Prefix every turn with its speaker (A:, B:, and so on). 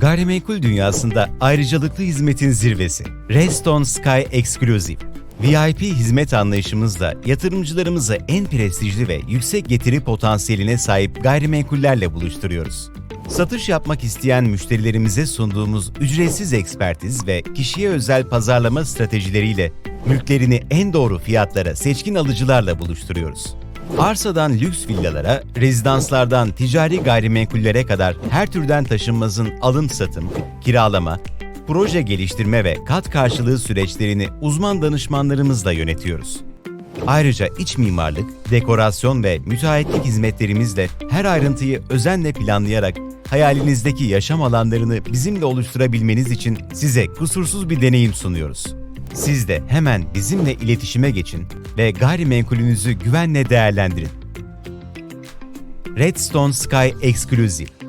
A: Gayrimenkul dünyasında ayrıcalıklı hizmetin zirvesi. Redstone Sky Exclusive. VIP hizmet anlayışımızla yatırımcılarımızı en prestijli ve yüksek getiri potansiyeline sahip gayrimenkullerle buluşturuyoruz. Satış yapmak isteyen müşterilerimize sunduğumuz ücretsiz ekspertiz ve kişiye özel pazarlama stratejileriyle mülklerini en doğru fiyatlara seçkin alıcılarla buluşturuyoruz. Arsadan lüks villalara, rezidanslardan ticari gayrimenkullere kadar her türden taşınmazın alım satım, kiralama, proje geliştirme ve kat karşılığı süreçlerini uzman danışmanlarımızla yönetiyoruz. Ayrıca iç mimarlık, dekorasyon ve müteahhitlik hizmetlerimizle her ayrıntıyı özenle planlayarak hayalinizdeki yaşam alanlarını bizimle oluşturabilmeniz için size kusursuz bir deneyim sunuyoruz. Siz de hemen bizimle iletişime geçin ve gayrimenkulünüzü güvenle değerlendirin. Redstone Sky Exclusive